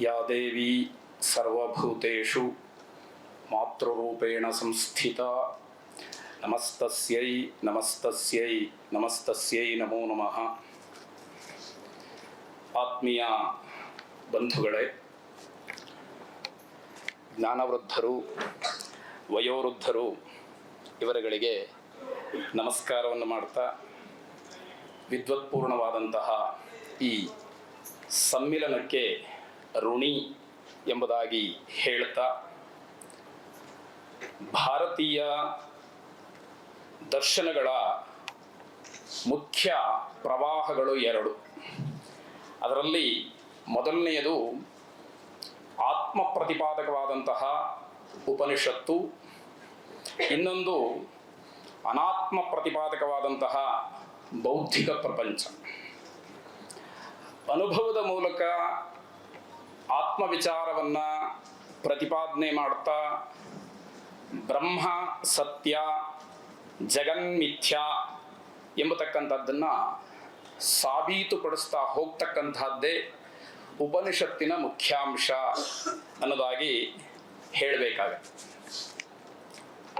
ಯಾ ದೇವಿ ಸರ್ವಭೂತು ಮಾತೃಪೇಣ ಸಂಸ್ಥಿತ ನಮಸ್ತಸ್ಯೈ ನಮಸ್ತಸ್ಯೈ ನಮಸ್ತಸ್ಯೈ ನಮೋ ನಮಃ ಆತ್ಮೀಯ ಬಂಧುಗಳೇ, ಜ್ಞಾನವೃದ್ಧರು, ವಯೋವೃದ್ಧರು, ಇವರುಗಳಿಗೆ ನಮಸ್ಕಾರವನ್ನು ಮಾಡ್ತಾ, ವಿದ್ವತ್ಪೂರ್ಣವಾದಂತಹ ಈ ಸಮ್ಮಿಲನಕ್ಕೆ ಋಣಿ ಎಂಬುದಾಗಿ ಹೇಳ್ತಾ, ಭಾರತೀಯ ದರ್ಶನಗಳ ಮುಖ್ಯ ಪ್ರವಾಹಗಳು ಎರಡು. ಅದರಲ್ಲಿ ಮೊದಲನೆಯದು ಆತ್ಮ ಪ್ರತಿಪಾದಕವಾದಂತಹ ಉಪನಿಷತ್ತು, ಇನ್ನೊಂದು ಅನಾತ್ಮ ಪ್ರತಿಪಾದಕವಾದಂತಹ ಬೌದ್ಧಿಕ ಪ್ರಪಂಚ. ಅನುಭವದ ಮೂಲಕ ಆತ್ಮವಿಚಾರವನ್ನು ಪ್ರತಿಪಾದನೆ ಮಾಡ್ತಾ, ಬ್ರಹ್ಮ, ಸತ್ಯ ಜಗನ್ಮಿಥ್ಯ ಎಂಬತಕ್ಕಂಥದ್ದನ್ನು ಸಾಬೀತುಪಡಿಸ್ತಾ ಹೋಗ್ತಕ್ಕಂಥದ್ದೇ ಉಪನಿಷತ್ತಿನ ಮುಖ್ಯಾಂಶ ಅನ್ನೋದಾಗಿ ಹೇಳಬೇಕಾಗತ್ತೆ.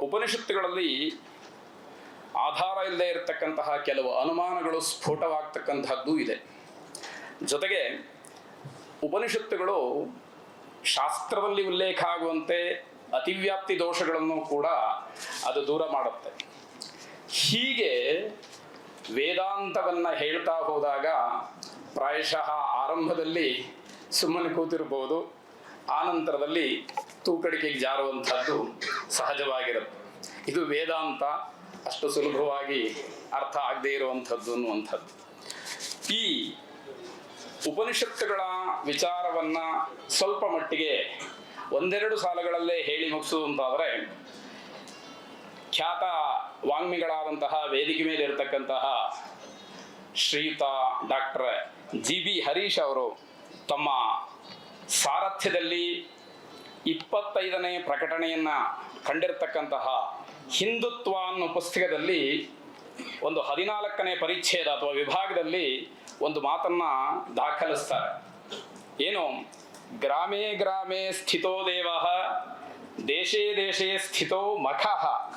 ಉಪನಿಷತ್ತುಗಳಲ್ಲಿ ಆಧಾರ ಇಲ್ಲದೆ ಇರತಕ್ಕಂತಹ ಕೆಲವು ಅನುಮಾನಗಳು ಸ್ಫೋಟವಾಗ್ತಕ್ಕಂಥದ್ದು ಇದೆ. ಜೊತೆಗೆ ಉಪನಿಷತ್ತುಗಳು ಶಾಸ್ತ್ರದಲ್ಲಿ ಉಲ್ಲೇಖ ಆಗುವಂತೆ ಅತಿವ್ಯಾಪ್ತಿ ದೋಷಗಳನ್ನು ಕೂಡ ಅದು ದೂರ ಮಾಡುತ್ತೆ. ಹೀಗೆ ವೇದಾಂತವನ್ನು ಹೇಳ್ತಾ ಹೋದಾಗ ಪ್ರಾಯಶಃ ಆರಂಭದಲ್ಲಿ ಸುಮ್ಮನೆ ಕೂತಿರ್ಬೋದು, ಆನಂತರದಲ್ಲಿ ತೂಕಡಿಕೆಗೆ ಜಾರುವಂಥದ್ದು ಸಹಜವಾಗಿರುತ್ತೆ. ಇದು ವೇದಾಂತ, ಅಷ್ಟು ಸುಲಭವಾಗಿ ಅರ್ಥ ಆಗದೇ ಇರುವಂಥದ್ದು ಅನ್ನುವಂಥದ್ದು. ಈ ಉಪನಿಷತ್ತುಗಳ ವಿಚಾರವನ್ನ ಸ್ವಲ್ಪ ಮಟ್ಟಿಗೆ ಒಂದೆರಡು ಸಾಲಗಳಲ್ಲೇ ಹೇಳಿ ಮುಗಿಸುವಂತಾದರೆ ಖ್ಯಾತ ವಾಂಗ್ಮಿಗಳಾದಂತಹ ವೇದಿಕೆ ಮೇಲೆ ಇರತಕ್ಕಂತಹ ಶ್ರೀಯುತ ಡಾಕ್ಟರ್ ಜಿ ಬಿ ಹರೀಶ್ ಅವರು ತಮ್ಮ ಸಾರಥ್ಯದಲ್ಲಿ ಇಪ್ಪತ್ತೈದನೇ ಪ್ರಕಟಣೆಯನ್ನು ಕಂಡಿರತಕ್ಕಂತಹ ಹಿಂದುತ್ವ ಅನ್ನೋ ಪುಸ್ತಕದಲ್ಲಿ ಒಂದು ಹದಿನಾಲ್ಕನೇ ಪರಿಚ್ಛೇದ ಅಥವಾ ವಿಭಾಗದಲ್ಲಿ ಒಂದು ಮಾತನ್ನ ದಾಖಲಿಸ್ತಾರೆ. ಏನು? ಗ್ರಾಮೇ ಗ್ರಾಮೇ ಸ್ಥಿತೋ ದೇವ, ದೇಶೇ ದೇಶೇ ಸ್ಥಿತೋ ಮಖಃ,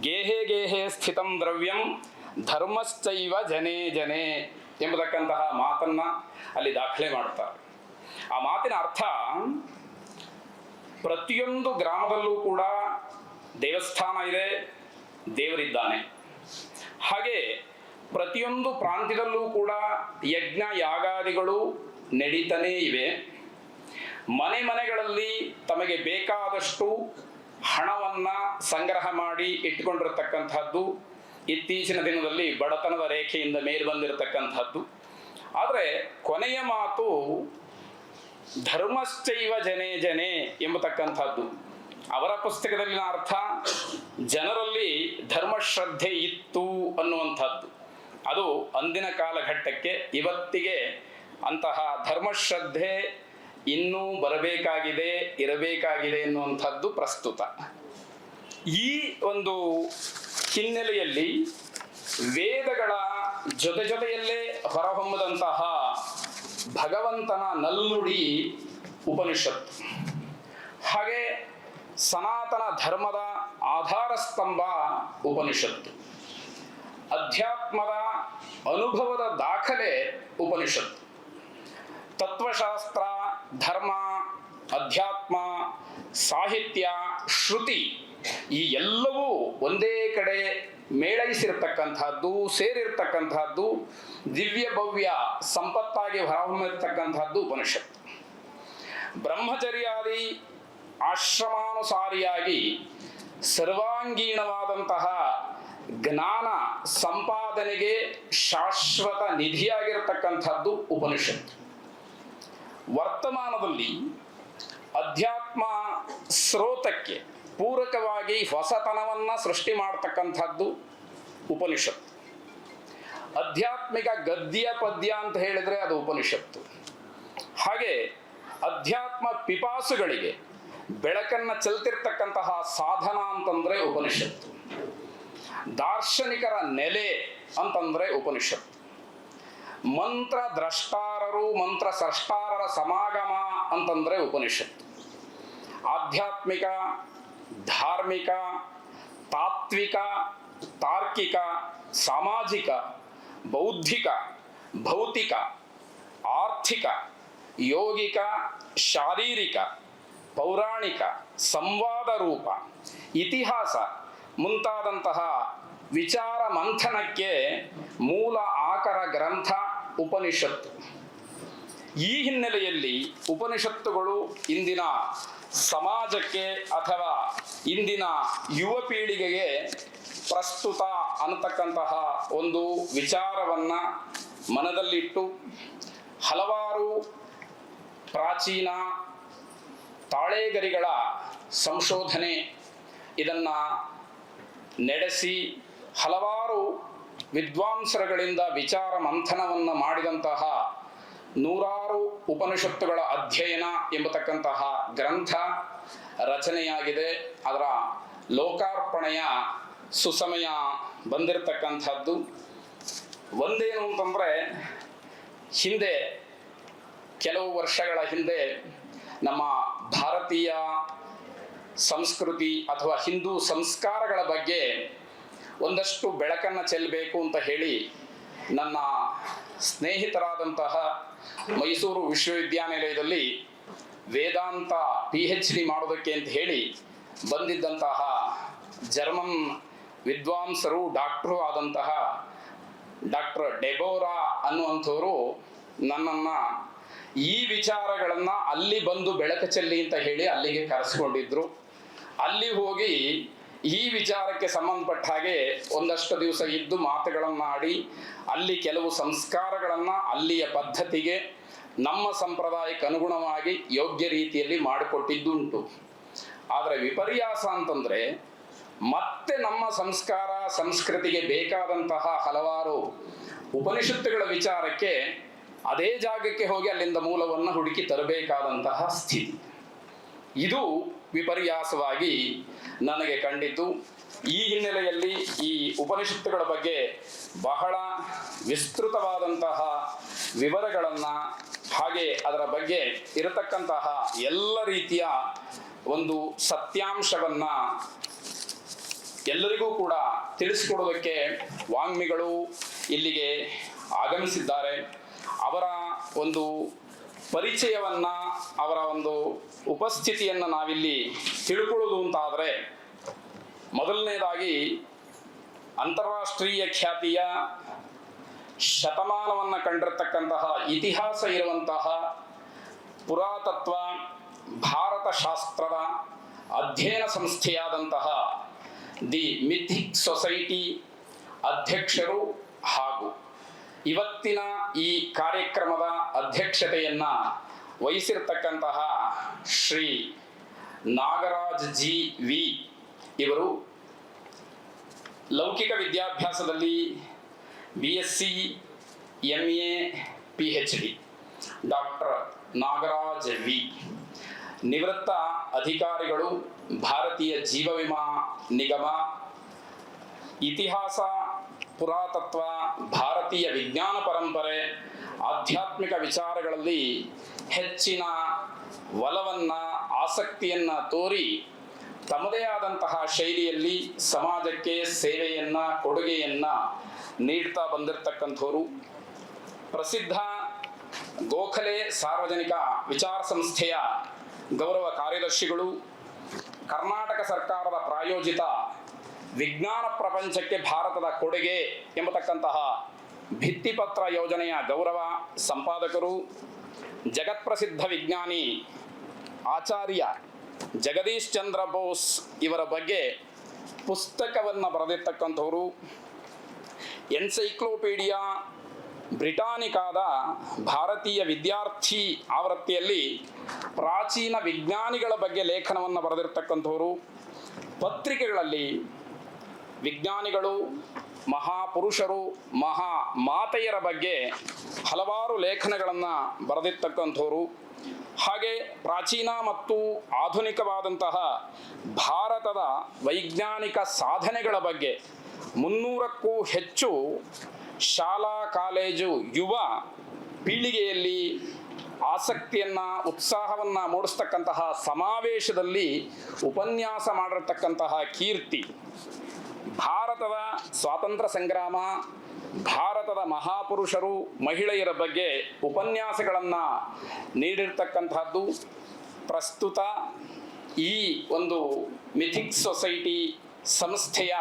ಗೇಹೆ ಗೇಹೆ ಸ್ಥಿತಂ ದ್ರವ್ಯಂ, ಧರ್ಮಶ್ಚೈವ ಜನೇ ಜನೇ ಎಂಬತಕ್ಕಂತಹ ಮಾತನ್ನ ಅಲ್ಲಿ ದಾಖಲೆ ಮಾಡ್ತಾರೆ ಆ ಮಾತಿನ ಅರ್ಥ ಪ್ರತಿಯೊಂದು ಗ್ರಾಮದಲ್ಲೂ ಕೂಡ ದೇವಸ್ಥಾನ ಇದೆ, ದೇವರಿದ್ದಾನೆ. ಹಾಗೆ ಪ್ರತಿಯೊಂದು ಪ್ರಾಂತ್ಯದಲ್ಲೂ ಕೂಡ ಯಜ್ಞ ಯಾಗಾದಿಗಳು ನಡೀತಾನೇ ಇವೆ. ಮನೆ ಮನೆಗಳಲ್ಲಿ ತಮಗೆ ಬೇಕಾದಷ್ಟು ಹಣವನ್ನ ಸಂಗ್ರಹ ಮಾಡಿ ಇಟ್ಕೊಂಡಿರತಕ್ಕಂಥದ್ದು ಇತ್ತೀಚಿನ ದಿನದಲ್ಲಿ ಬಡತನದ ರೇಖೆಯಿಂದ ಮೇಲೆ ಬಂದಿರತಕ್ಕಂಥದ್ದು. ಆದರೆ ಕೊನೆಯ ಮಾತು ಧರ್ಮಶ್ಚೈವ ಜನೇ ಜನೇ ಎಂಬತಕ್ಕಂಥದ್ದು. ಅವರ ಪುಸ್ತಕದಲ್ಲಿನ ಅರ್ಥ ಜನರಲ್ಲಿ ಧರ್ಮಶ್ರದ್ಧೆ ಇತ್ತು ಅನ್ನುವಂಥದ್ದು. ಅದು ಅಂದಿನ ಕಾಲಘಟ್ಟಕ್ಕೆ ಇವತ್ತಿಗೆ ಅಂತಹ ಧರ್ಮಶ್ರದ್ಧೆ ಇನ್ನೂ ಬರಬೇಕಾಗಿದೆ, ಇರಬೇಕಾಗಿದೆ ಎನ್ನುವಂಥದ್ದು ಪ್ರಸ್ತುತ. ಈ ಒಂದು ಹಿನ್ನೆಲೆಯಲ್ಲಿ ವೇದಗಳ ಜೊತೆ ಜೊತೆಯಲ್ಲೇ ಹೊರಹೊಮ್ಮದಂತಹ ಭಗವಂತನ ನಲ್ನುಡಿ ಉಪನಿಷತ್ತು. ಹಾಗೆ ಸನಾತನ ಧರ್ಮದ ಆಧಾರ ಸ್ತಂಭ ಉಪನಿಷತ್ತು. ಅಧ್ಯಾತ್ಮದ ಅನುಭವದ ದಾಖಲೆ ಉಪನಿಷತ್ತು. ತತ್ವಶಾಸ್ತ್ರ, ಧರ್ಮ, ಅಧ್ಯಾತ್ಮ, ಸಾಹಿತ್ಯ, ಶ್ರುತಿ ಈ ಎಲ್ಲವೂ ಒಂದೇ ಕಡೆ ಮೇಳೈಸಿರ್ತಕ್ಕಂಥದ್ದು, ಸೇರಿರ್ತಕ್ಕಂಥದ್ದು, ದಿವ್ಯ ಭವ್ಯ ಸಂಪತ್ತಾಗಿ ಹೊರಹೊಮ್ಮಿರ್ತಕ್ಕಂಥದ್ದು ಉಪನಿಷತ್ತು. ಬ್ರಹ್ಮಚರ್ಯಾದಿ ಆಶ್ರಮಾನುಸಾರಿಯಾಗಿ ಸರ್ವಾಂಗೀಣವಾದಂತಹ ಜ್ಞಾನ ಸಂಪಾದನೆಗೆ ಶಾಶ್ವತ ನಿಧಿಯಾಗಿರತಕ್ಕಂಥದ್ದು ಉಪನಿಷತ್ತು. ವರ್ತಮಾನದಲ್ಲಿ ಅಧ್ಯಾತ್ಮ ಸ್ರೋತಕ್ಕೆ ಪೂರಕವಾಗಿ ಹೊಸತನವನ್ನು ಸೃಷ್ಟಿ ಮಾಡತಕ್ಕಂಥದ್ದು ಉಪನಿಷತ್ತು. ಅಧ್ಯಾತ್ಮಿಕ ಗದ್ಯ ಪದ್ಯ ಅಂತ ಹೇಳಿದ್ರೆ ಅದು ಉಪನಿಷತ್ತು. ಹಾಗೆ ಅಧ್ಯಾತ್ಮ ಪಿಪಾಸುಗಳಿಗೆ ಬೆಳಕನ್ನ ಚೆಲ್ತಿರ್ತಕ್ಕಂತಹ ಸಾಧನ ಅಂತಂದ್ರೆ ಉಪನಿಷತ್ತು. ದಾರ್ಶನಿಕರ ನೆಲೆ ಅಂತಂದ್ರೆ ಉಪನಿಷತ್ತು. ಮಂತ್ರ ದ್ರಷ್ಟಾರರು, ಮಂತ್ರ ಸೃಷ್ಟಾರರ ಸಮಾಗಮ ಅಂತಂದ್ರೆ ಉಪನಿಷತ್ತು. ಆಧ್ಯಾತ್ಮಿಕ, ಧಾರ್ಮಿಕ, ತಾತ್ವಿಕ, ತಾರ್ಕಿಕ, ಸಾಮಾಜಿಕ, ಬೌದ್ಧಿಕ, ಭೌತಿಕ, ಆರ್ಥಿಕ, ಯೋಗಿಕ, ಶಾರೀರಿಕ ಪೌರಾಣಿಕ ಸಂವಾದ ರೂಪ, ಇತಿಹಾಸ ಮುಂತಾದಂತಹ ವಿಚಾರ ಮಂಥನಕ್ಕೆ ಮೂಲ ಆಕರ ಗ್ರಂಥ ಉಪನಿಷತ್ತು. ಈ ಹಿನ್ನೆಲೆಯಲ್ಲಿ ಉಪನಿಷತ್ತುಗಳು ಇಂದಿನ ಸಮಾಜಕ್ಕೆ ಅಥವಾ ಇಂದಿನ ಯುವ ಪೀಳಿಗೆಗೆ ಪ್ರಸ್ತುತ ಅನ್ನತಕ್ಕಂತಹ ಒಂದು ವಿಚಾರವನ್ನ ಮನದಲ್ಲಿಟ್ಟು ಹಲವಾರು ಪ್ರಾಚೀನ ತಾಳೇಗರಿಗಳ ಸಂಶೋಧನೆ ಇದನ್ನು ನಡೆಸಿ ಹಲವಾರು ವಿದ್ವಾಂಸರುಗಳಿಂದ ವಿಚಾರ ಮಂಥನವನ್ನು ಮಾಡಿದಂತಹ ನೂರಾರು ಉಪನಿಷತ್ತುಗಳ ಅಧ್ಯಯನ ಎಂಬತಕ್ಕಂತಹ ಗ್ರಂಥ ರಚನೆಯಾಗಿದೆ. ಅದರ ಲೋಕಾರ್ಪಣೆಯ ಸುಸಮಯ ಬಂದಿರತಕ್ಕಂಥದ್ದು. ಒಂದೇನು ಅಂತಂದರೆ, ಹಿಂದೆ ಕೆಲವು ವರ್ಷಗಳ ಹಿಂದೆ ನಮ್ಮ ಭಾರತೀಯ ಸಂಸ್ಕೃತಿ ಅಥವಾ ಹಿಂದೂ ಸಂಸ್ಕಾರಗಳ ಬಗ್ಗೆ ಒಂದಷ್ಟು ಬೆಳಕನ್ನು ಚೆಲ್ಲಬೇಕು ಅಂತ ಹೇಳಿ ನನ್ನ ಸ್ನೇಹಿತರಾದಂತಹ ಮೈಸೂರು ವಿಶ್ವವಿದ್ಯಾನಿಲಯದಲ್ಲಿ ವೇದಾಂತ ಪಿ ಎಚ್ ಡಿ ಮಾಡೋದಕ್ಕೆ ಅಂತ ಹೇಳಿ ಬಂದಿದ್ದಂತಹ ಜರ್ಮನ್ ವಿದ್ವಾಂಸರು, ಡಾಕ್ಟ್ರು ಆದಂತಹ ಡಾಕ್ಟರ್ ಡೆಬೋರಾ ಅನ್ನುವಂಥವರು ನನ್ನನ್ನು ಈ ವಿಚಾರಗಳನ್ನು ಅಲ್ಲಿ ಬಂದು ಬೆಳಕ ಚೆಲ್ಲಿ ಅಂತ ಹೇಳಿ ಅಲ್ಲಿಗೆ ಕರೆಸ್ಕೊಂಡಿದ್ರು. ಅಲ್ಲಿ ಹೋಗಿ ಈ ವಿಚಾರಕ್ಕೆ ಸಂಬಂಧಪಟ್ಟ ಹಾಗೆ ಒಂದಷ್ಟು ದಿವಸ ಇದ್ದು ಮಾತುಗಳನ್ನಾಡಿ, ಅಲ್ಲಿ ಕೆಲವು ಸಂಸ್ಕಾರಗಳನ್ನು ಅಲ್ಲಿಯ ಪದ್ಧತಿಗೆ, ನಮ್ಮ ಸಂಪ್ರದಾಯಕ್ಕೆ ಅನುಗುಣವಾಗಿ ಯೋಗ್ಯ ರೀತಿಯಲ್ಲಿ ಮಾಡಿಕೊಟ್ಟಿದ್ದುಂಟು. ಆದರೆ ವಿಪರ್ಯಾಸ ಅಂತಂದ್ರೆ ಮತ್ತೆ ನಮ್ಮ ಸಂಸ್ಕಾರ, ಸಂಸ್ಕೃತಿಗೆ ಬೇಕಾದಂತಹ ಹಲವಾರು ಉಪನಿಷತ್ತುಗಳ ವಿಚಾರಕ್ಕೆ ಅದೇ ಜಾಗಕ್ಕೆ ಹೋಗಿ ಅಲ್ಲಿಂದ ಮೂಲವನ್ನು ಹುಡುಕಿ ತರಬೇಕಾದಂತಹ ಸ್ಥಿತಿ. ಇದು ವಿಪರ್ಯಾಸವಾಗಿ ನನಗೆ ಕಂಡಿತು ಈ ಹಿನ್ನೆಲೆಯಲ್ಲಿ ಈ ಉಪನಿಷತ್ತುಗಳ ಬಗ್ಗೆ ಬಹಳ ವಿಸ್ತೃತವಾದಂತಹ ವಿವರಗಳನ್ನು ಹಾಗೆ ಅದರ ಬಗ್ಗೆ ಇರತಕ್ಕಂತಹ ಎಲ್ಲ ರೀತಿಯ ಒಂದು ಸತ್ಯಾಂಶವನ್ನ ಎಲ್ಲರಿಗೂ ಕೂಡ ತಿಳಿಸಿಕೊಡೋದಕ್ಕೆ ವಾಂಗ್ಮಿಗಳು ಇಲ್ಲಿಗೆ ಆಗಮಿಸಿದ್ದಾರೆ. ಅವರ ಒಂದು ಪರಿಚಯವನ್ನ, ಅವರ ಒಂದು ಉಪಸ್ಥಿತಿಯನ್ನು ನಾವಿಲ್ಲಿ ತಿಳ್ಕೊಳ್ಳೋದು ಅಂತಾದರೆ, ಮೊದಲನೇದಾಗಿ ಅಂತಾರಾಷ್ಟ್ರೀಯ ಖ್ಯಾತಿಯ ಶತಮಾನವನ್ನು ಕಂಡಿರತಕ್ಕಂತಹ ಇತಿಹಾಸ ಇರುವಂತಹ ಪುರಾತತ್ವ ಭಾರತ ಶಾಸ್ತ್ರದ ಅಧ್ಯಯನ ಸಂಸ್ಥೆಯಾದಂತಹ ದಿ ಮಿಥಿಕ್ ಸೊಸೈಟಿ ಅಧ್ಯಕ್ಷರು ಹಾಗೂ ಇವತ್ತಿನ ಈ ಕಾರ್ಯಕ್ರಮದ ಅಧ್ಯಕ್ಷತೆಯನ್ನ ವಹಿಸಿರ್ತಕ್ಕಂತಹ ಶ್ರೀ ನಾಗರಾಜ್ ಜಿ ವಿ ಇವರು ಲೌಕಿಕ ವಿದ್ಯಾಭ್ಯಾಸದಲ್ಲಿ B S C M A P H D doctor Nagaraj V. ನಿವೃತ್ತ ಅಧಿಕಾರಿಗಳು ಭಾರತೀಯ ಜೀವ ವಿಮಾ ನಿಗಮ, ಇತಿಹಾಸ ಪುರಾತತ್ವ, ಭಾರತೀಯ ವಿಜ್ಞಾನ ಪರಂಪರೆ, ಆಧ್ಯಾತ್ಮಿಕ ವಿಚಾರಗಳಲ್ಲಿ ಹೆಚ್ಚಿನ ಒಲವನ್ನ, ಆಸಕ್ತಿಯನ್ನ ತೋರಿ ತಮ್ಮದೇ ಆದಂತಹ ಶೈಲಿಯಲ್ಲಿ ಸಮಾಜಕ್ಕೆ ಸೇವೆಯನ್ನ, ಕೊಡುಗೆಯನ್ನ ನೀಡ್ತಾ ಬಂದಿರತಕ್ಕಂಥವರು. ಪ್ರಸಿದ್ಧ ಗೋಖಲೆ ಸಾರ್ವಜನಿಕ ವಿಚಾರ ಸಂಸ್ಥೆಯ ಗೌರವ ಕಾರ್ಯದರ್ಶಿಗಳು, ಕರ್ನಾಟಕ ಸರ್ಕಾರದ ಪ್ರಾಯೋಜಿತ ವಿಜ್ಞಾನ ಪ್ರಪಂಚಕ್ಕೆ ಭಾರತದ ಕೊಡುಗೆ ಎಂಬತಕ್ಕಂತಹ ಭಿತ್ತಿಪತ್ರ ಯೋಜನೆಯ ಗೌರವ ಸಂಪಾದಕರು ಜಗತ್ಪ್ರಸಿದ್ಧ ವಿಜ್ಞಾನಿ ಆಚಾರ್ಯ ಜಗದೀಶ್ ಚಂದ್ರ ಬೋಸ್ ಇವರ ಬಗ್ಗೆ ಪುಸ್ತಕವನ್ನು ಬರೆದಿರ್ತಕ್ಕಂಥವರು. ಎನ್ಸೈಕ್ಲೋಪೀಡಿಯಾ ಬ್ರಿಟಾನಿಕಾದ ಭಾರತೀಯ ವಿದ್ಯಾರ್ಥಿ ಆವೃತ್ತಿಯಲ್ಲಿ ಪ್ರಾಚೀನ ವಿಜ್ಞಾನಿಗಳ ಬಗ್ಗೆ ಲೇಖನವನ್ನು ಬರೆದಿರ್ತಕ್ಕಂಥವರು. ಪತ್ರಿಕೆಗಳಲ್ಲಿ ವಿಜ್ಞಾನಿಗಳು, ಮಹಾಪುರುಷರು, ಮಹಾ ಮಾತೆಯರ ಬಗ್ಗೆ ಹಲವಾರು ಲೇಖನಗಳನ್ನು ಬರೆದಿರ್ತಕ್ಕಂಥವರು. ಹಾಗೆ ಪ್ರಾಚೀನ ಮತ್ತು ಆಧುನಿಕವಾದಂತಹ ಭಾರತದ ವೈಜ್ಞಾನಿಕ ಸಾಧನೆಗಳ ಬಗ್ಗೆ ಮುನ್ನೂರಕ್ಕೂ ಹೆಚ್ಚು ಶಾಲಾ ಕಾಲೇಜು ಯುವ ಪೀಳಿಗೆಯಲ್ಲಿ ಆಸಕ್ತಿಯನ್ನ, ಉತ್ಸಾಹವನ್ನ ಮೂಡಿಸ್ತಕ್ಕಂತಹ ಸಮಾವೇಶದಲ್ಲಿ ಉಪನ್ಯಾಸ ಮಾಡಿರ್ತಕ್ಕಂತಹ ಕೀರ್ತಿ. ಭಾರತದ ಸ್ವಾತಂತ್ರ್ಯ ಸಂಗ್ರಾಮ, ಭಾರತದ ಮಹಾಪುರುಷರು, ಮಹಿಳೆಯರ ಬಗ್ಗೆ ಉಪನ್ಯಾಸಗಳನ್ನು ನೀಡಿರ್ತಕ್ಕಂತಹದ್ದು. ಪ್ರಸ್ತುತ ಈ ಒಂದು ಮಿಥಿಕ್ ಸೊಸೈಟಿ ಸಂಸ್ಥೆಯ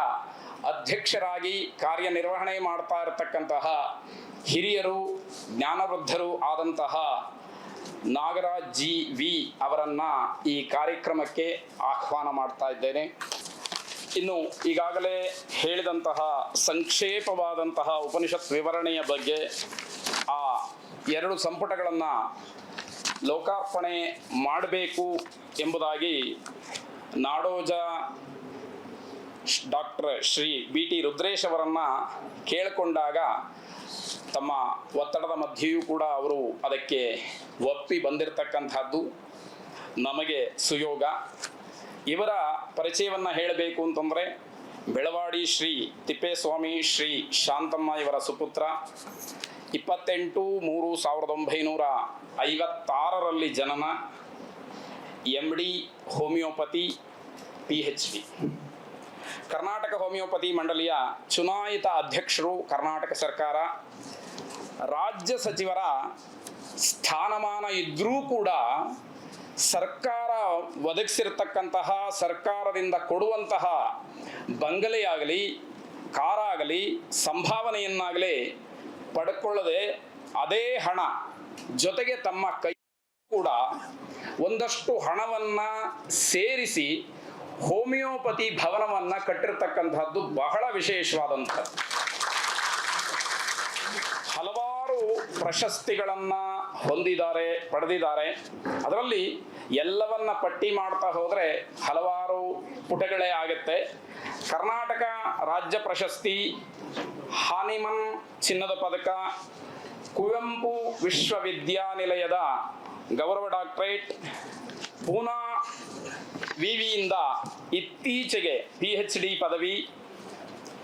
ಅಧ್ಯಕ್ಷರಾಗಿ ಕಾರ್ಯನಿರ್ವಹಣೆ ಮಾಡ್ತಾ ಇರತಕ್ಕಂತಹ ಹಿರಿಯರು, ಜ್ಞಾನವೃದ್ಧರು ಆದಂತಹ ನಾಗರಾಜ್ ಜಿ ವಿ ಅವರನ್ನು ಈ ಕಾರ್ಯಕ್ರಮಕ್ಕೆ ಆಹ್ವಾನ ಮಾಡ್ತಾ ಇದ್ದೇನೆ. ಇನ್ನು ಈಗಾಗಲೇ ಹೇಳಿದಂತಹ ಸಂಕ್ಷೇಪವಾದಂತಹ ಉಪನಿಷತ್ ವಿವರಣೆಯ ಬಗ್ಗೆ ಆ ಎರಡು ಸಂಪುಟಗಳನ್ನು ಲೋಕಾರ್ಪಣೆ ಮಾಡಬೇಕು ಎಂಬುದಾಗಿ Nadoja doctor Shri B T Rudresh ಅವರನ್ನು ಕೇಳಿಕೊಂಡಾಗ ತಮ್ಮ ಒತ್ತಡದ ಮಧ್ಯೆಯೂ ಕೂಡ ಅವರು ಅದಕ್ಕೆ ಒಪ್ಪಿ ಬಂದಿರತಕ್ಕಂಥದ್ದು. ನಮಗೆ ಸುಯೋಗ. ಇವರ ಪರಿಚಯವನ್ನು ಹೇಳಬೇಕು ಅಂತಂದರೆ ಬೆಳವಾಡಿ ಶ್ರೀ ತಿಪ್ಪೇಸ್ವಾಮಿ ಶ್ರೀ ಶಾಂತಮ್ಮ ಇವರ ಸುಪುತ್ರ. ಇಪ್ಪತ್ತೆಂಟು ಮೂರು ಸಾವಿರದ ಒಂಬೈನೂರ ಐವತ್ತಾರರಲ್ಲಿ ಜನನ. M D homeopathy P H D Karnataka homeopathy ಮಂಡಳಿಯ ಚುನಾಯಿತ ಅಧ್ಯಕ್ಷರು ಕರ್ನಾಟಕ ಸರ್ಕಾರ. ರಾಜ್ಯ ಸಚಿವರ ಸ್ಥಾನಮಾನ ಇದ್ದರೂ ಕೂಡ ಸರ್ಕಾರ ಒದಗಿಸಿರ್ತಕ್ಕಂತಹ, ಸರ್ಕಾರದಿಂದ ಕೊಡುವಂತಹ ಬಂಗಲೆಯಾಗಲಿ, ಕಾರಾಗಲಿ, ಸಂಭಾವನೆಯನ್ನಾಗಲಿ ಪಡ್ಕೊಳ್ಳದೆ ಅದೇ ಹಣ ಜೊತೆಗೆ ತಮ್ಮ ಕೈ ಕೂಡ ಒಂದಷ್ಟು ಹಣವನ್ನ ಸೇರಿಸಿ ಹೋಮಿಯೋಪತಿ ಭವನವನ್ನ ಕಟ್ಟಿರ್ತಕ್ಕಂತಹದ್ದು ಬಹಳ ವಿಶೇಷವಾದಂಥದ್ದು. ಹಲವಾರು ಪ್ರಶಸ್ತಿಗಳನ್ನ ಹೊಂದಿದ್ದಾರೆ, ಪಡೆದಿದ್ದಾರೆ. ಅದರಲ್ಲಿ ಎಲ್ಲವನ್ನ ಪಟ್ಟಿ ಮಾಡ್ತಾ ಹೋದ್ರೆ ಹಲವಾರು ಪುಟಗಳೇ ಆಗುತ್ತೆ. ಕರ್ನಾಟಕ ರಾಜ್ಯ ಪ್ರಶಸ್ತಿ, ಹಾನಿಮನ್ ಚಿನ್ನದ ಪದಕ, ಕುವೆಂಪು ವಿಶ್ವವಿದ್ಯಾನಿಲಯದ ಗೌರವ ಡಾಕ್ಟರೇಟ್, ಪೂನಾ ವಿವಿಯಿಂದ ಇತ್ತೀಚೆಗೆ ಪಿ ಎಚ್ ಡಿ ಪದವಿ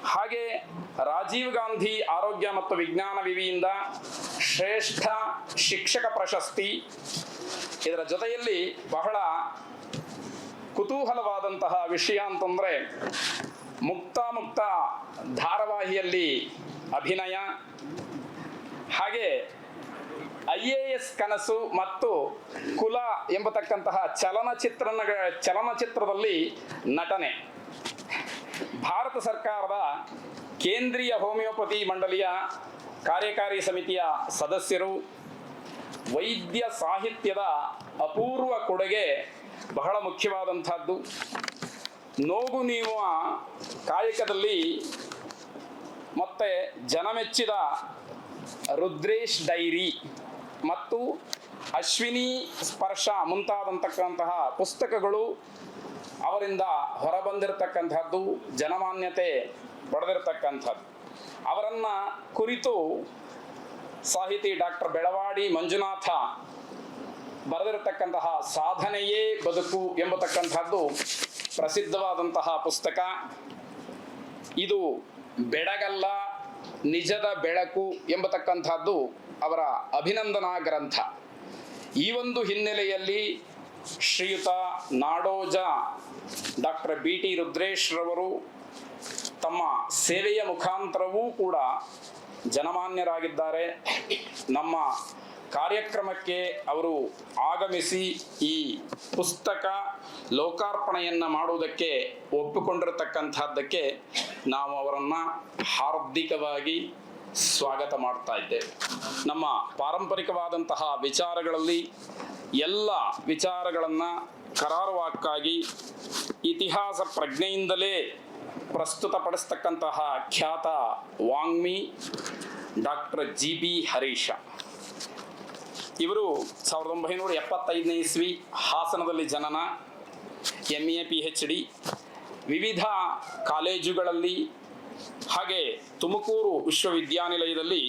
ಹಾಗೆ ರಾಜೀವ್ ಗಾಂಧಿ ಆರೋಗ್ಯ ಮತ್ತು ವಿಜ್ಞಾನ ವಿವಿಯಿಂದ ಶ್ರೇಷ್ಠ ಶಿಕ್ಷಕ ಪ್ರಶಸ್ತಿ. ಇದರ ಜೊತೆಯಲ್ಲಿ ಬಹಳ ಕುತೂಹಲವಾದಂತಹ ವಿಷಯ ಅಂತಂದ್ರೆ ಮುಕ್ತ ಮುಕ್ತ ಧಾರಾವಾಹಿಯಲ್ಲಿ ಅಭಿನಯ. ಹಾಗೆ ಐ ಎ ಎಸ್ ಕನಸು ಮತ್ತು ಕುಲ ಎಂಬತಕ್ಕಂತಹ ಚಲನಚಿತ್ರ ಚಲನಚಿತ್ರದಲ್ಲಿ ನಟನೆ. ಭಾರತ ಸರ್ಕಾರದ ಕೇಂದ್ರೀಯ ಹೋಮಿಯೋಪತಿ ಮಂಡಳಿಯ ಕಾರ್ಯಕಾರಿ ಸಮಿತಿಯ ಸದಸ್ಯರು ವೈದ್ಯ ಸಾಹಿತ್ಯದ ಅಪೂರ್ವ ಕೊಡುಗೆ ಬಹಳ ಮುಖ್ಯವಾದಂಥದ್ದು. ನೋವು ನೀವು ಕಾಯಕದಲ್ಲಿ ಮತ್ತೆ ಜನಮೆಚ್ಚಿದ ರುದ್ರೇಶ್ ಡೈರಿ ಮತ್ತು ಅಶ್ವಿನಿ ಸ್ಪರ್ಶ ಮುಂತಾದಂತಕ್ಕಂತಹ ಪುಸ್ತಕಗಳು ಅವರಿಂದ ಹೊರಬಂದಿರತಕ್ಕಂಥದ್ದು, ಜನಮಾನ್ಯತೆ ಪಡೆದಿರತಕ್ಕಂಥದ್ದು. ಅವರನ್ನು ಕುರಿತು ಸಾಹಿತಿ ಡಾಕ್ಟರ್ ಬೆಳವಾಡಿ ಮಂಜುನಾಥ ಬರೆದಿರತಕ್ಕಂತಹ ಸಾಧನೆಯೇ ಬದುಕು ಎಂಬತಕ್ಕಂಥದ್ದು ಪ್ರಸಿದ್ಧವಾದಂತಹ ಪುಸ್ತಕ. ಇದು ಬೆಡಗಲ್ಲ, ನಿಜದ ಬೆಳಕು ಎಂಬತಕ್ಕಂಥದ್ದು ಅವರ ಅಭಿನಂದನಾ ಗ್ರಂಥ. ಈ ಒಂದು ಹಿನ್ನೆಲೆಯಲ್ಲಿ Shriyuta Nadoja doctor B T ರುದ್ರೇಶ್ರವರು ತಮ್ಮ ಸೇವೆಯ ಮುಖಾಂತರವೂ ಕೂಡ ಜನಮಾನ್ಯರಾಗಿದ್ದಾರೆ. ನಮ್ಮ ಕಾರ್ಯಕ್ರಮಕ್ಕೆ ಅವರು ಆಗಮಿಸಿ ಈ ಪುಸ್ತಕ ಲೋಕಾರ್ಪಣೆಯನ್ನು ಮಾಡುವುದಕ್ಕೆ ಒಪ್ಪಿಕೊಂಡಿರತಕ್ಕಂಥದ್ದಕ್ಕೆ ನಾವು ಅವರನ್ನು ಹಾರ್ದಿಕವಾಗಿ ಸ್ವಾಗತ ಮಾಡ್ತಾ ಇದ್ದೇವೆ. ನಮ್ಮ ಪಾರಂಪರಿಕವಾದಂತಹ ವಿಚಾರಗಳಲ್ಲಿ ಎಲ್ಲ ವಿಚಾರಗಳನ್ನು ಕರಾರುವಾಕ್ಕಾಗಿ ಇತಿಹಾಸ ಪ್ರಜ್ಞೆಯಿಂದಲೇ ಪ್ರಸ್ತುತಪಡಿಸ್ತಕ್ಕಂತಹ ಖ್ಯಾತ ವಾಂಗ್ಮಿ ಡಾಕ್ಟರ್ ಜಿ ಬಿ ಹರೀಶ. ಇವರು ಸಾವಿರದ ಒಂಬೈನೂರ ಎಪ್ಪತ್ತೈದನೇ ಇಸ್ವಿ ಹಾಸನದಲ್ಲಿ ಜನನ M A P H D ವಿವಿಧ ಕಾಲೇಜುಗಳಲ್ಲಿ ಹಾಗೆ ತುಮಕೂರು ವಿಶ್ವವಿದ್ಯಾನಿಲಯದಲ್ಲಿ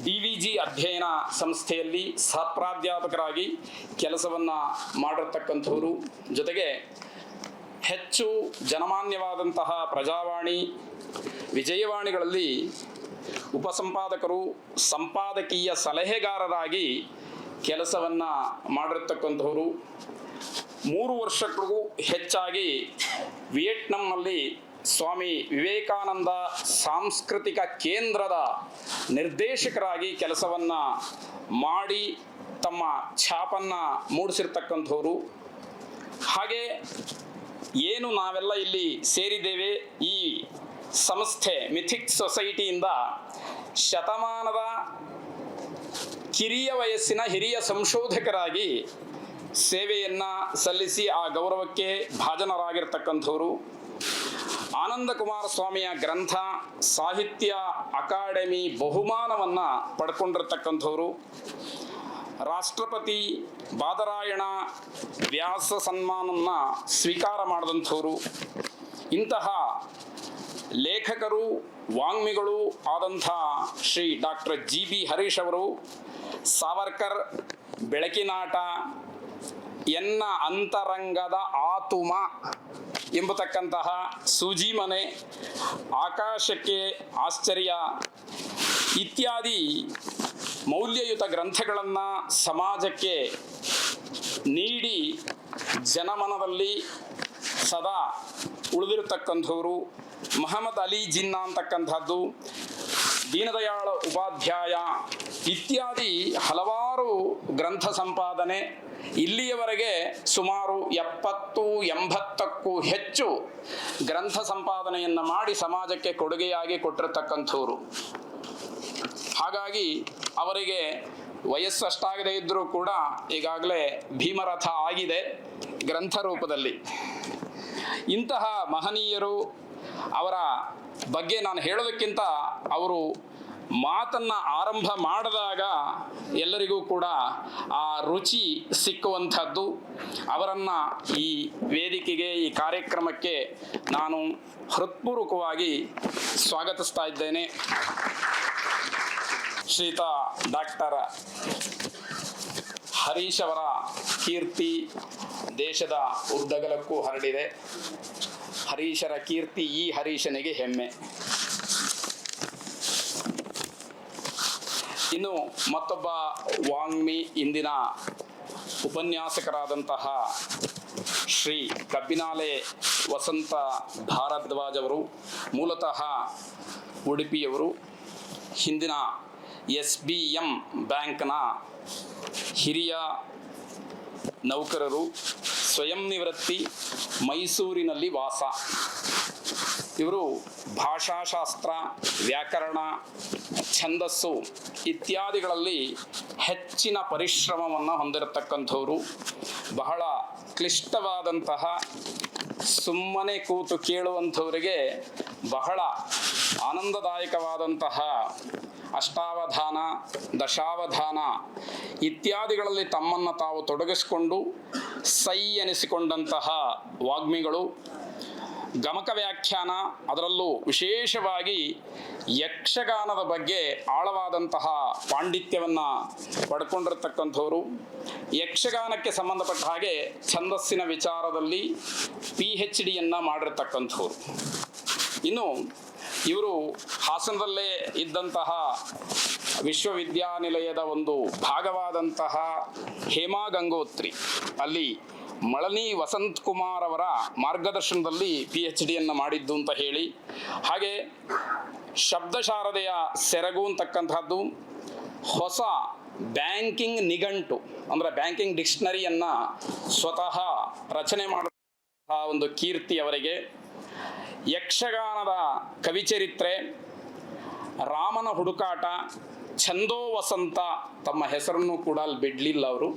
ಡಿ ವಿ ಜಿ ಅಧ್ಯಯನ ಸಂಸ್ಥೆಯಲ್ಲಿ ಸಹಪ್ರಾಧ್ಯಾಪಕರಾಗಿ ಕೆಲಸವನ್ನು ಮಾಡಿರ್ತಕ್ಕಂಥವರು. ಜೊತೆಗೆ ಹೆಚ್ಚು ಜನಮಾನ್ಯವಾದಂತಹ ಪ್ರಜಾವಾಣಿ, ವಿಜಯವಾಣಿಗಳಲ್ಲಿ ಉಪಸಂಪಾದಕರು, ಸಂಪಾದಕೀಯ ಸಲಹೆಗಾರರಾಗಿ ಕೆಲಸವನ್ನು ಮಾಡಿರ್ತಕ್ಕಂಥವರು. ಮೂರು ವರ್ಷಗಳಿಗೂ ಹೆಚ್ಚಾಗಿ ವಿಯೆಟ್ನಾಂನಲ್ಲಿ ಸ್ವಾಮಿ ವಿವೇಕಾನಂದ ಸಾಂಸ್ಕೃತಿಕ ಕೇಂದ್ರದ ನಿರ್ದೇಶಕರಾಗಿ ಕೆಲಸವನ್ನು ಮಾಡಿ ತಮ್ಮ ಛಾಪನ್ನು ಮೂಡಿಸಿರ್ತಕ್ಕಂಥವ್ರು. ಹಾಗೆ ಏನು ನಾವೆಲ್ಲ ಇಲ್ಲಿ ಸೇರಿದ್ದೇವೆ ಈ ಸಂಸ್ಥೆ ಮಿಥಿಕ್ ಸೊಸೈಟಿಯಿಂದ ಶತಮಾನದ ಕಿರಿಯ ವಯಸ್ಸಿನ ಹಿರಿಯ ಸಂಶೋಧಕರಾಗಿ ಸೇವೆಯನ್ನು ಸಲ್ಲಿಸಿ ಆ ಗೌರವಕ್ಕೆ ಭಾಜನರಾಗಿರ್ತಕ್ಕಂಥವರು. ಆನಂದ ಕುಮಾರ ಸ್ವಾಮಿಯ ಗ್ರಂಥ, ಸಾಹಿತ್ಯ, ಅಕಾಡೆಮಿ ಬಹುಮಾನವನ್ನು ಪಡ್ಕೊಂಡಿರ್ತಕ್ಕಂಥವರು. ರಾಷ್ಟ್ರಪತಿ ಬಾದರಾಯಣ ವ್ಯಾಸ ಸನ್ಮಾನವನ್ನು ಸ್ವೀಕಾರ ಮಾಡಿದಂಥವ್ರು. ಇಂತಹ ಲೇಖಕರು, ವಾಂಗ್ಮಿಗಳು ಆದಂಥ Shri doctor G B Harish ಅವರು, ಸಾವರ್ಕರ್, ಬೆಳಕಿನಾಟ ಎನ್ನ ಅಂತರಂಗದ ಆತುಮ ಎಂಬತಕ್ಕಂತಹ ಸೂಜಿ ಮನೆ ಆಕಾಶಕ್ಕೆ ಆಶ್ಚರ್ಯ ಇತ್ಯಾದಿ ಮೌಲ್ಯಯುತ ಗ್ರಂಥಗಳನ್ನು ಸಮಾಜಕ್ಕೆ ನೀಡಿ ಜನಮನದಲ್ಲಿ ಸದಾ ಉಳಿದಿರತಕ್ಕಂಥವರು. ಮಹಮ್ಮದ್ ಅಲಿ ಜಿನ್ನಾ ಅಂತಕ್ಕಂಥದ್ದು, ದೀನದಯಾಳ ಉಪಾಧ್ಯಾಯ ಇತ್ಯಾದಿ ಹಲವಾರು ಗ್ರಂಥ ಸಂಪಾದನೆ ಇಲ್ಲಿಯವರೆಗೆ ಸುಮಾರು ಎಪ್ಪತ್ತು, ಎಂಬತ್ತಕ್ಕೂ ಹೆಚ್ಚು ಗ್ರಂಥ ಸಂಪಾದನೆಯನ್ನು ಮಾಡಿ ಸಮಾಜಕ್ಕೆ ಕೊಡುಗೆಯಾಗಿ ಕೊಟ್ಟಿರತಕ್ಕಂಥವ್ರು. ಹಾಗಾಗಿ ಅವರಿಗೆ ವಯಸ್ಸು ಅಷ್ಟಾಗದೇ ಇದ್ದರೂ ಕೂಡ ಈಗಾಗಲೇ ಭೀಮರಥ ಆಗಿದೆ ಗ್ರಂಥ ರೂಪದಲ್ಲಿ. ಇಂತಹ ಮಹನೀಯರು ಅವರ ಬಗ್ಗೆ ನಾನು ಹೇಳೋದಕ್ಕಿಂತ ಅವರು ಮಾತನ್ನು ಆರಂಭ ಮಾಡಿದಾಗ ಎಲ್ಲರಿಗೂ ಕೂಡ ಆ ರುಚಿ ಸಿಕ್ಕುವಂಥದ್ದು. ಅವರನ್ನು ಈ ವೇದಿಕೆಗೆ, ಈ ಕಾರ್ಯಕ್ರಮಕ್ಕೆ ನಾನು ಹೃತ್ಪೂರ್ವಕವಾಗಿ ಸ್ವಾಗತಿಸ್ತಾ ಇದ್ದೇನೆ. ಶ್ರೀತ ಡಾಕ್ಟರ್ ಹರೀಶ್ ಅವರ ಕೀರ್ತಿ ದೇಶದ ಉದ್ದಗಲಕ್ಕೂ ಹರಡಿದೆ. ಹರೀಶರ ಕೀರ್ತಿ ಈ ಹರೀಶನಿಗೆ ಹೆಮ್ಮೆ. ಇನ್ನು ಮತ್ತೊಬ್ಬ ವಾಂಗ್ಮಿ ಇಂದಿನ ಉಪನ್ಯಾಸಕರಾದಂತಹ ಶ್ರೀ ಕಬ್ಬಿನಾಲೆ ವಸಂತ ಭಾರದ್ವಾಜ್ ಅವರು, ಮೂಲತಃ ಉಡುಪಿಯವರು, ಹಿಂದಿನ ಎಸ್ ಬಿ ಎಂ ಬ್ಯಾಂಕ್ನ ಹಿರಿಯ ನೌಕರರು, ಸ್ವಯಂ ನಿವೃತ್ತಿ ಮೈಸೂರಿನಲ್ಲಿ ವಾಸ. ಇವರು ಭಾಷಾಶಾಸ್ತ್ರ, ವ್ಯಾಕರಣ ಛಂದಸ್ಸು ಇತ್ಯಾದಿಗಳಲ್ಲಿ ಹೆಚ್ಚಿನ ಪರಿಶ್ರಮವನ್ನು ಹೊಂದಿರತಕ್ಕಂಥವರು. ಬಹಳ ಕ್ಲಿಷ್ಟವಾದಂತಹ ಸುಮ್ಮನೆ ಕೂತು ಕೇಳುವಂಥವರಿಗೆ ಬಹಳ ಆನಂದದಾಯಕವಾದಂತಹ ಅಷ್ಟಾವಧಾನ, ದಶಾವಧಾನ ಇತ್ಯಾದಿಗಳಲ್ಲಿ ತಮ್ಮನ್ನು ತಾವು ತೊಡಗಿಸಿಕೊಂಡು ಸೈ ಎನಿಸಿಕೊಂಡಂತಹ ವಾಗ್ಮಿಗಳು. ಗಮಕ ವ್ಯಾಖ್ಯಾನ, ಅದರಲ್ಲೂ ವಿಶೇಷವಾಗಿ ಯಕ್ಷಗಾನದ ಬಗ್ಗೆ ಆಳವಾದಂತಹ ಪಾಂಡಿತ್ಯವನ್ನು ಪಡ್ಕೊಂಡಿರ್ತಕ್ಕಂಥವರು. ಯಕ್ಷಗಾನಕ್ಕೆ ಸಂಬಂಧಪಟ್ಟ ಹಾಗೆ ಛಂದಸ್ಸಿನ ವಿಚಾರದಲ್ಲಿ ಪಿ ಹೆಚ್ ಡಿಯನ್ನು ಮಾಡಿರ್ತಕ್ಕಂಥವ್ರು. ಇನ್ನು ಇವರು ಹಾಸನದಲ್ಲೇ ಇದ್ದಂತಹ ವಿಶ್ವವಿದ್ಯಾನಿಲಯದ ಒಂದು ಭಾಗವಾದಂತಹ ಹೇಮಾ ಗಂಗೋತ್ರಿ. ಅಲ್ಲಿ ಮಳನಿ ವಸಂತ್ ಕುಮಾರ್ ಅವರ ಮಾರ್ಗದರ್ಶನದಲ್ಲಿ ಪಿ ಎಚ್ ಡಿಯನ್ನು ಮಾಡಿದ್ದು ಅಂತ ಹೇಳಿ. ಹಾಗೆ ಶಬ್ದಶಾರದೆಯ ಸೆರಗು ಅಂತಕ್ಕಂಥದ್ದು ಹೊಸ ಬ್ಯಾಂಕಿಂಗ್ ನಿಘಂಟು, ಅಂದರೆ ಬ್ಯಾಂಕಿಂಗ್ ಡಿಕ್ಷನರಿಯನ್ನು ಸ್ವತಃ ರಚನೆ ಮಾಡುವಂತಹ ಒಂದು ಕೀರ್ತಿ ಅವರಿಗೆ. ಯಕ್ಷಗಾನದ ಕವಿಚರಿತ್ರೆ, ರಾಮನ ಹುಡುಕಾಟ, ಛಂದೋ ವಸಂತ ತಮ್ಮ ಹೆಸರನ್ನು ಕೂಡ ಅಲ್ಲಿ ಬಿಡಲಿಲ್ಲ ಅವರು.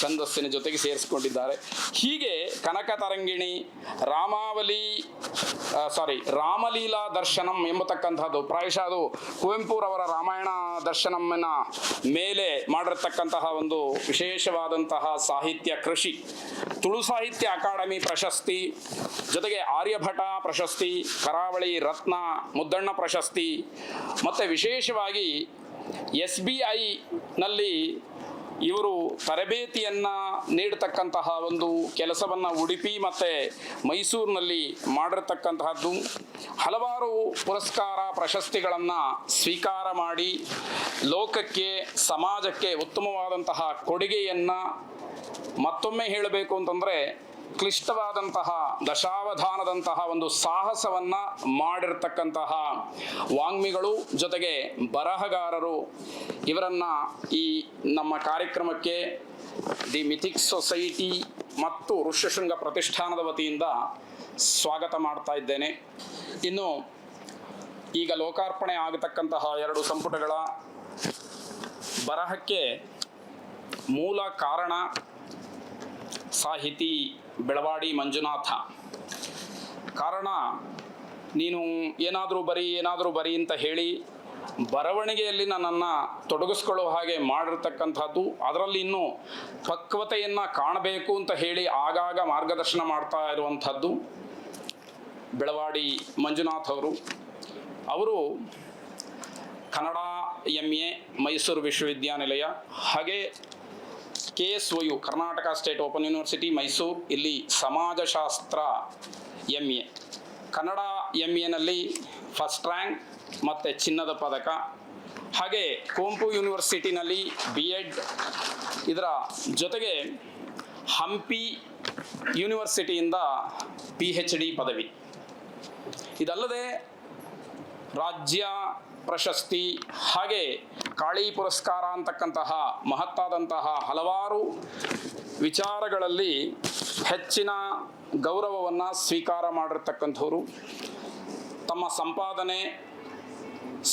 ಛಂದಸ್ಸಿನ ಜೊತೆಗೆ ಸೇರಿಸ್ಕೊಂಡಿದ್ದಾರೆ. ಹೀಗೆ ಕನಕ ತರಂಗಿಣಿ ರಾಮಾವಲಿ ಸಾರಿ ರಾಮಲೀಲಾ ದರ್ಶನಂ ಎಂಬತಕ್ಕಂತಹದ್ದು ಪ್ರಾಯಶಃ ಅದು ಕುವೆಂಪುರವರ ರಾಮಾಯಣ ದರ್ಶನಮ್ಮನ ಮೇಲೆ ಮಾಡಿರ್ತಕ್ಕಂತಹ ಒಂದು ವಿಶೇಷವಾದಂತಹ ಸಾಹಿತ್ಯ ಕೃಷಿ. ತುಳು ಸಾಹಿತ್ಯ ಅಕಾಡೆಮಿ ಪ್ರಶಸ್ತಿ, ಜೊತೆಗೆ ಆರ್ಯಭಟ ಪ್ರಶಸ್ತಿ, ಕರಾವಳಿ ರತ್ನ ಮುದ್ದಣ್ಣ ಪ್ರಶಸ್ತಿ, ಮತ್ತು ವಿಶೇಷವಾಗಿ ಎಸ್ ಬಿ ಐನಲ್ಲಿ ಇವರು ತರಬೇತಿಯನ್ನ ನೀಡತಕ್ಕಂತಹ ಒಂದು ಕೆಲಸವನ್ನ ಉಡುಪಿ ಮತ್ತೆ ಮೈಸೂರಿನಲ್ಲಿ ಮಾಡಿರ್ತಕ್ಕಂತಹದ್ದು. ಹಲವಾರು ಪುರಸ್ಕಾರ ಪ್ರಶಸ್ತಿಗಳನ್ನು ಸ್ವೀಕಾರ ಮಾಡಿ ಲೋಕಕ್ಕೆ, ಸಮಾಜಕ್ಕೆ ಉತ್ತಮವಾದಂತಹ ಕೊಡುಗೆಯನ್ನ ಮತ್ತೊಮ್ಮೆ ಹೇಳಬೇಕು ಅಂತಂದ್ರೆ ಕ್ಲಿಷ್ಟವಾದಂತಹ, ದಶಾವಧಾನದಂತಹ ಒಂದು ಸಾಹಸವನ್ನ ಮಾಡಿರ್ತಕ್ಕಂತಹ ವಾಂಗ್ಮಿಗಳು ಜೊತೆಗೆ ಬರಹಗಾರರು, ಇವರನ್ನ ಈ ನಮ್ಮ ಕಾರ್ಯಕ್ರಮಕ್ಕೆ ದಿ ಮಿಥಿಕ್ ಸೊಸೈಟಿ ಮತ್ತು ಋಷ್ಯಶೃಂಗ ಪ್ರತಿಷ್ಠಾನದ ವತಿಯಿಂದ ಸ್ವಾಗತ ಮಾಡ್ತಾ ಇದ್ದೇನೆ. ಇನ್ನು ಈಗ ಲೋಕಾರ್ಪಣೆ ಆಗತಕ್ಕಂತಹ ಎರಡು ಸಂಪುಟಗಳ ಬರಹಕ್ಕೆ ಮೂಲ ಕಾರಣ ಸಾಹಿತಿ ಬೆಳವಾಡಿ ಮಂಜುನಾಥ. ಕಾರಣ, ನೀನು ಏನಾದರೂ ಬರಿ ಏನಾದರೂ ಬರಿ ಅಂತ ಹೇಳಿ ಬರವಣಿಗೆಯಲ್ಲಿ ನನ್ನನ್ನು ತೊಡಗಿಸ್ಕೊಳ್ಳೋ ಹಾಗೆ ಮಾಡಿರ್ತಕ್ಕಂಥದ್ದು, ಅದರಲ್ಲಿ ಇನ್ನೂ ಪಕ್ವತೆಯನ್ನು ಕಾಣಬೇಕು ಅಂತ ಹೇಳಿ ಆಗಾಗ ಮಾರ್ಗದರ್ಶನ ಮಾಡ್ತಾ ಇರುವಂಥದ್ದು ಬೆಳವಾಡಿ ಮಂಜುನಾಥ್ ಅವರು. ಅವರು ಕನ್ನಡ ಎಂ ಎ ಮೈಸೂರು ವಿಶ್ವವಿದ್ಯಾನಿಲಯ, ಹಾಗೆ K S O U Karnataka state open university, Mysuru, ಇಲ್ಲಿ ಸಮಾಜಶಾಸ್ತ್ರ ಎಂ ಎ ಕನ್ನಡ ಎಂ ಎನಲ್ಲಿ ಫಸ್ಟ್ ರ್ಯಾಂಕ್ ಮತ್ತು ಚಿನ್ನದ ಪದಕ. ಹಾಗೆ ಕುವೆಂಪು ಯೂನಿವರ್ಸಿಟಿನಲ್ಲಿ ಬಿ ಎಡ್ ಇದರ ಜೊತೆಗೆ ಹಂಪಿ ಯೂನಿವರ್ಸಿಟಿಯಿಂದ ಪಿ ಹೆಚ್ ಡಿ ಪದವಿ. ಇದಲ್ಲದೆ ರಾಜ್ಯ ಪ್ರಶಸ್ತಿ, ಹಾಗೆ ಕಾಳಿ ಪುರಸ್ಕಾರ ಅಂತಕ್ಕಂತಹ ಮಹತ್ತಾದಂತಹ ಹಲವಾರು ವಿಚಾರಗಳಲ್ಲಿ ಹೆಚ್ಚಿನ ಗೌರವವನ್ನು ಸ್ವೀಕಾರ ಮಾಡಿರ್ತಕ್ಕಂಥವ್ರು. ತಮ್ಮ ಸಂಪಾದನೆ,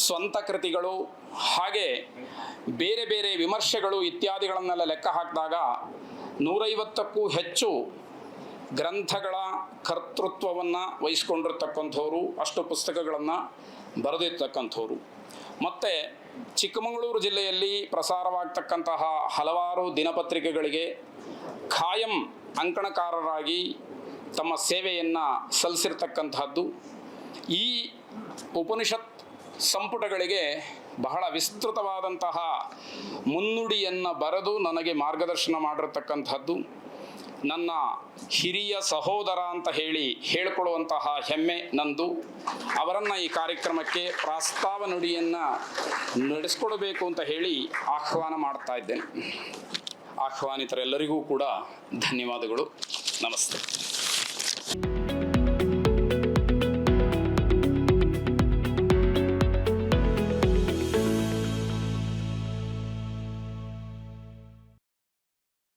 ಸ್ವಂತ ಕೃತಿಗಳು, ಹಾಗೆ ಬೇರೆ ಬೇರೆ ವಿಮರ್ಶೆಗಳು ಇತ್ಯಾದಿಗಳನ್ನೆಲ್ಲ ಲೆಕ್ಕ ಹಾಕಿದಾಗ ನೂರೈವತ್ತಕ್ಕೂ ಹೆಚ್ಚು ಗ್ರಂಥಗಳ ಕರ್ತೃತ್ವವನ್ನು ವಹಿಸ್ಕೊಂಡಿರ್ತಕ್ಕಂಥವ್ರು. ಅಷ್ಟು ಪುಸ್ತಕಗಳನ್ನು ಬರೆದಿರ್ತಕ್ಕಂಥವ್ರು. ಮತ್ತು ಚಿಕ್ಕಮಗಳೂರು ಜಿಲ್ಲೆಯಲ್ಲಿ ಪ್ರಸಾರವಾಗ್ತಕ್ಕಂತಹ ಹಲವಾರು ದಿನಪತ್ರಿಕೆಗಳಿಗೆ ಖಾಯಂ ಅಂಕಣಕಾರರಾಗಿ ತಮ್ಮ ಸೇವೆಯನ್ನು ಸಲ್ಲಿಸಿರ್ತಕ್ಕಂತಹದ್ದು. ಈ ಉಪನಿಷತ್ ಸಂಪುಟಗಳಿಗೆ ಬಹಳ ವಿಸ್ತೃತವಾದಂತಹ ಮುನ್ನುಡಿಯನ್ನು ಬರೆದು ನನಗೆ ಮಾರ್ಗದರ್ಶನ ಮಾಡಿರ್ತಕ್ಕಂಥದ್ದು ನನ್ನ ಹಿರಿಯ ಸಹೋದರ ಅಂತ ಹೇಳಿ ಹೇಳಿಕೊಳ್ಳುವಂತಹ ಹೆಮ್ಮೆ ನಂದು. ಅವರನ್ನು ಈ ಕಾರ್ಯಕ್ರಮಕ್ಕೆ ಪ್ರಸ್ತಾವ ನುಡಿಯನ್ನು ನಡೆಸ್ಕೊಡ್ಬೇಕು ಅಂತ ಹೇಳಿ ಆಹ್ವಾನ ಮಾಡ್ತಾ ಇದ್ದೇನೆ. ಆಹ್ವಾನಿತರೆಲ್ಲರಿಗೂ ಕೂಡ ಧನ್ಯವಾದಗಳು. ನಮಸ್ತೆ.